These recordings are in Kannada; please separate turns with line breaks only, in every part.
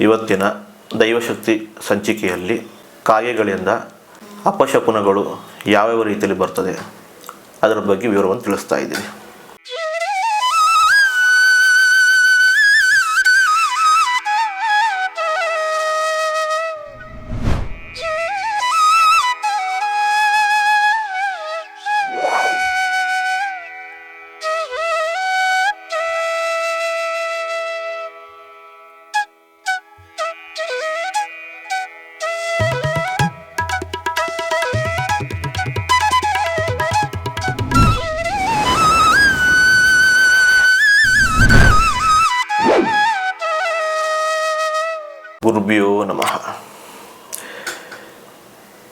ಇವತ್ತಿನ ದೈವಶಕ್ತಿ ಸಂಚಿಕೆಯಲ್ಲಿ ಕಾಗೆಗಳಿಂದ ಅಪಶಕುನಗಳು ಯಾವ್ಯಾವ ರೀತಿಯಲ್ಲಿ ಬರ್ತದೆ? ಅದರ ಬಗ್ಗೆ ವಿವರವನ್ನು ತಿಳಿಸ್ತಾ ಇದ್ದೀನಿ. ಗುರುಭ್ಯೋ ನಮಃ.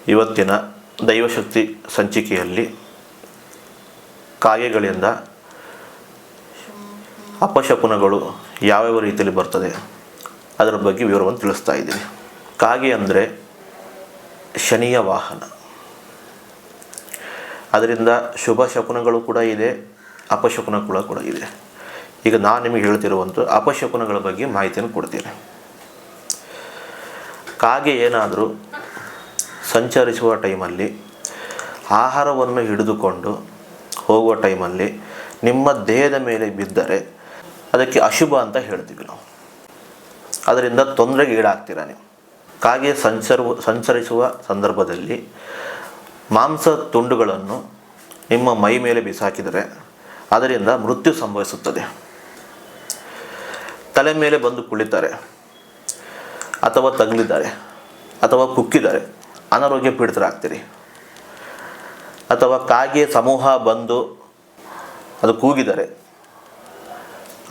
ಇವತ್ತಿನ ದೈವಶಕ್ತಿ ಸಂಚಿಕೆಯಲ್ಲಿ ಕಾಗೆಗಳಿಂದ ಅಪಶಕುನಗಳು ಯಾವ್ಯಾವ ರೀತಿಯಲ್ಲಿ ಬರ್ತದೆ ಅದರ ಬಗ್ಗೆ ವಿವರವನ್ನು ತಿಳಿಸ್ತಾ ಇದ್ದೀನಿ. ಕಾಗೆ ಅಂದರೆ ಶನಿಯ ವಾಹನ. ಅದರಿಂದ ಶುಭ ಶಕುನಗಳು ಕೂಡ ಇದೆ, ಅಪಶಕುನಗಳು ಕೂಡ ಇದೆ. ಈಗ ನಾನು ನಿಮಗೆ ಹೇಳ್ತಿರುವಂಥ ಅಪಶಕುನಗಳ ಬಗ್ಗೆ ಮಾಹಿತಿಯನ್ನು ಕೊಡ್ತೀನಿ. ಕಾಗೆ ಏನಾದರೂ ಸಂಚರಿಸುವ ಟೈಮಲ್ಲಿ ಆಹಾರವನ್ನು ಹಿಡಿದುಕೊಂಡು ಹೋಗುವ ಟೈಮಲ್ಲಿ ನಿಮ್ಮ ದೇಹದ ಮೇಲೆ ಬಿದ್ದರೆ ಅದಕ್ಕೆ ಅಶುಭ ಅಂತ ಹೇಳ್ತೀವಿ ನಾವು. ಅದರಿಂದ ತೊಂದರೆಗೆ ಈಡಾಗ್ತೀರ ನೀವು? ಕಾಗೆ ಸಂಚರು ಸಂಚರಿಸುವ ಸಂದರ್ಭದಲ್ಲಿ ಮಾಂಸ ತುಂಡುಗಳನ್ನು ನಿಮ್ಮ ಮೈ ಮೇಲೆ ಬಿಸಾಕಿದರೆ ಅದರಿಂದ ಮೃತ್ಯು ಸಂಭವಿಸುತ್ತದೆ. ತಲೆ ಮೇಲೆ ಬಂದು ಕುಳಿತಾರೆ. ಅಥವಾ ತಗಲಿದ್ದಾರೆ ಅಥವಾ ಕುಕ್ಕಿದ್ದಾರೆ, ಅನಾರೋಗ್ಯ ಪೀಡಿತರಾಗ್ತೀರಿ. ಅಥವಾ ಕಾಗೆ ಸಮೂಹ ಬಂದು ಅದು ಕೂಗಿದರೆ,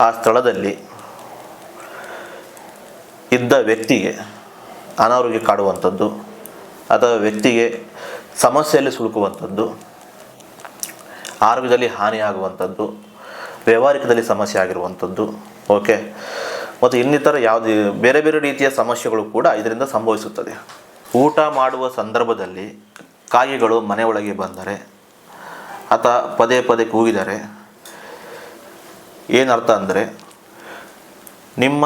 ಆ ಸ್ಥಳದಲ್ಲಿ ಇದ್ದ ವ್ಯಕ್ತಿಗೆ ಅನಾರೋಗ್ಯ ಕಾಡುವಂಥದ್ದು, ಅಥವಾ ವ್ಯಕ್ತಿಗೆ ಸಮಸ್ಯೆಯಲ್ಲಿ ಸುಲುಕುವಂಥದ್ದು, ಆರೋಗ್ಯದಲ್ಲಿ ಹಾನಿಯಾಗುವಂಥದ್ದು, ವ್ಯವಹಾರಿಕದಲ್ಲಿ ಸಮಸ್ಯೆ ಆಗಿರುವಂಥದ್ದು ಓಕೆ ಮತ್ತು ಇನ್ನಿತರ ಯಾವುದೇ ಬೇರೆ ಬೇರೆ ರೀತಿಯ ಸಮಸ್ಯೆಗಳು ಕೂಡ ಇದರಿಂದ ಸಂಭವಿಸುತ್ತದೆ. ಊಟ ಮಾಡುವ ಸಂದರ್ಭದಲ್ಲಿ ಕಾಗೆಗಳು ಮನೆಯೊಳಗೆ ಬಂದರೆ ಅಥವಾ ಪದೇ ಪದೇ ಕೂಗಿದರೆ ಏನರ್ಥ ಅಂದರೆ ನಿಮ್ಮ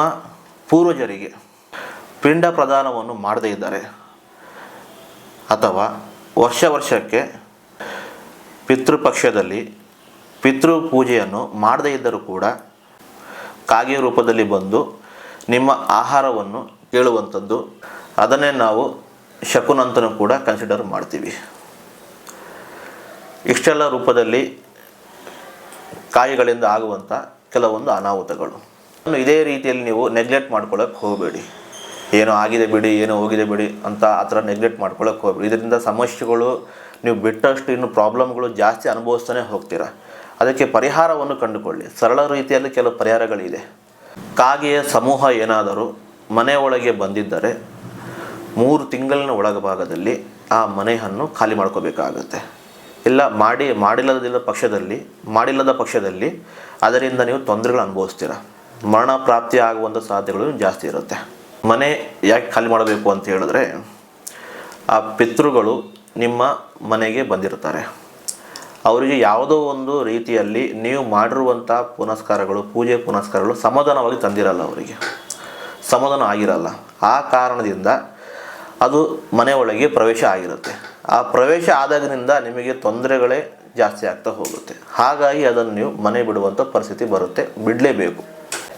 ಪೂರ್ವಜರಿಗೆ ಪಿಂಡ ಪ್ರದಾನವನ್ನು ಮಾಡದೇ ಇದ್ದಾರೆ ಅಥವಾ ವರ್ಷ ವರ್ಷಕ್ಕೆ ಪಿತೃಪಕ್ಷದಲ್ಲಿ ಪಿತೃ ಪೂಜೆಯನ್ನು ಮಾಡದೇ ಇದ್ದರೂ ಕೂಡ ಕಾಗೆ ರೂಪದಲ್ಲಿ ಬಂದು ನಿಮ್ಮ ಆಹಾರವನ್ನು ಕೇಳುವಂಥದ್ದು, ಅದನ್ನೇ ನಾವು ಶಕುನಂತನೂ ಕೂಡ ಕನ್ಸಿಡರ್ ಮಾಡ್ತೀವಿ. ಇಷ್ಟೆಲ್ಲ ರೂಪದಲ್ಲಿ ಕಾಯಿಗಳಿಂದ ಆಗುವಂಥ ಕೆಲವೊಂದು ಅನಾಹುತಗಳು. ಇದೇ ರೀತಿಯಲ್ಲಿ ನೀವು ನೆಗ್ಲೆಕ್ಟ್ ಮಾಡ್ಕೊಳ್ಳೋಕೆ ಹೋಗಬೇಡಿ. ಏನೋ ಆಗಿದೆ ಬಿಡಿ, ಏನೋ ಹೋಗಿದೆ ಬಿಡಿ ಅಂತ ಆ ಥರ ನೆಗ್ಲೆಕ್ಟ್ ಮಾಡ್ಕೊಳ್ಳೋಕೆ ಹೋಗಬೇಡಿ. ಇದರಿಂದ ಸಮಸ್ಯೆಗಳು ನೀವು ಬಿಟ್ಟಷ್ಟು ಇನ್ನು ಪ್ರಾಬ್ಲಮ್ಗಳು ಜಾಸ್ತಿ ಅನುಭವಿಸ್ತಾನೆ ಹೋಗ್ತೀರಾ. ಅದಕ್ಕೆ ಪರಿಹಾರವನ್ನು ಕಂಡುಕೊಳ್ಳಿ. ಸರಳ ರೀತಿಯಲ್ಲಿ ಕೆಲವು ಪರಿಹಾರಗಳಿದೆ. ಕಾಗೆಯ ಸಮೂಹ ಏನಾದರೂ ಮನೆ ಒಳಗೆ ಬಂದಿದ್ದರೆ ಮೂರು ತಿಂಗಳಿನ ಒಳಭಾಗದಲ್ಲಿ ಆ ಮನೆಯನ್ನು ಖಾಲಿ ಮಾಡ್ಕೋಬೇಕಾಗತ್ತೆ. ಇಲ್ಲ ಮಾಡಿ ಮಾಡಿಲ್ಲದಿಲ್ಲ ಪಕ್ಷದಲ್ಲಿ, ಮಾಡಿಲ್ಲದ ಪಕ್ಷದಲ್ಲಿ ಅದರಿಂದ ನೀವು ತೊಂದರೆಗಳು ಅನುಭವಿಸ್ತೀರ. ಮರಣ ಪ್ರಾಪ್ತಿ ಆಗುವಂಥ ಸಾಧ್ಯತೆಗಳು ಜಾಸ್ತಿ ಇರುತ್ತೆ. ಮನೆ ಯಾಕೆ ಖಾಲಿ ಮಾಡಬೇಕು ಅಂತ ಹೇಳಿದ್ರೆ ಆ ಪಿತೃಗಳು ನಿಮ್ಮ ಮನೆಗೆ ಬಂದಿರ್ತಾರೆ ಅವರಿಗೆ ಯಾವುದೋ ಒಂದು ರೀತಿಯಲ್ಲಿ ನೀವು ಮಾಡಿರುವಂಥ ಪುನಸ್ಕಾರಗಳು, ಪೂಜೆ ಪುನಸ್ಕಾರಗಳು ಸಮಾಧಾನವಾಗಿ ತಂದಿರಲ್ಲ ಅವರಿಗೆ. ಸಮಾಧಾನ ಆಗಿರಲ್ಲ. ಆ ಕಾರಣದಿಂದ ಅದು ಮನೆ ಪ್ರವೇಶ ಆಗಿರುತ್ತೆ. ಆ ಪ್ರವೇಶ ಆದಾಗಿನಿಂದ ನಿಮಗೆ ತೊಂದರೆಗಳೇ ಜಾಸ್ತಿ ಆಗ್ತಾ ಹೋಗುತ್ತೆ. ಹಾಗಾಗಿ ಅದನ್ನು ನೀವು ಮನೆ ಬಿಡುವಂಥ ಪರಿಸ್ಥಿತಿ ಬರುತ್ತೆ. ಬಿಡಲೇಬೇಕು.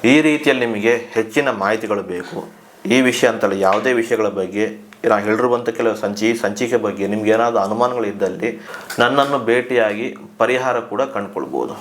ಈ ರೀತಿಯಲ್ಲಿ ನಿಮಗೆ ಹೆಚ್ಚಿನ ಮಾಹಿತಿಗಳು ಬೇಕು. ಈ ವಿಷಯ ಅಂತೇಳಿ ಯಾವುದೇ ವಿಷಯಗಳ ಬಗ್ಗೆ ನಾನು ಹೇಳಿರುವಂಥ ಕೆಲವು ಸಂಚಿ ಸಂಚಿಕೆ ಬಗ್ಗೆ ನಿಮ್ಗೇನಾದರೂ ಅನುಮಾನಗಳಿದ್ದಲ್ಲಿ ನನ್ನನ್ನು ಭೇಟಿಯಾಗಿ ಪರಿಹಾರ ಕೂಡ ಕಂಡುಕೊಳ್ಬೋದು.